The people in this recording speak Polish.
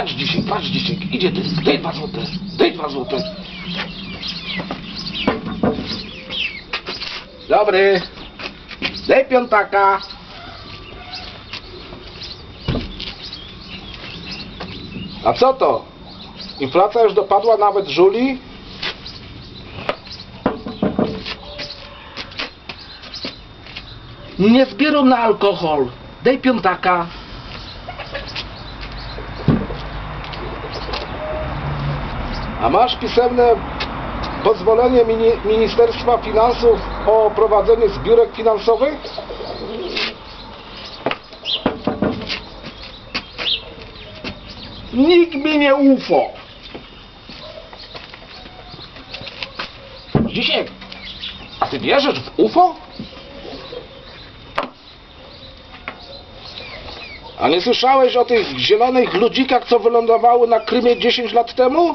Patrz dzisiaj, patrz dzisiaj, idzie ty, daj dwa złote, daj dwa złote. Dobry, daj piątaka. A co to? Inflacja już dopadła nawet żuli? Nie zbieram na alkohol. Daj piątaka. A masz pisemne pozwolenie mini Ministerstwa Finansów o prowadzeniu zbiórek finansowych? Nikt mi nie ufa. Dzisiaj, a ty wierzysz w UFO? A nie słyszałeś o tych zielonych ludzikach, co wylądowały na Krymie 10 lat temu?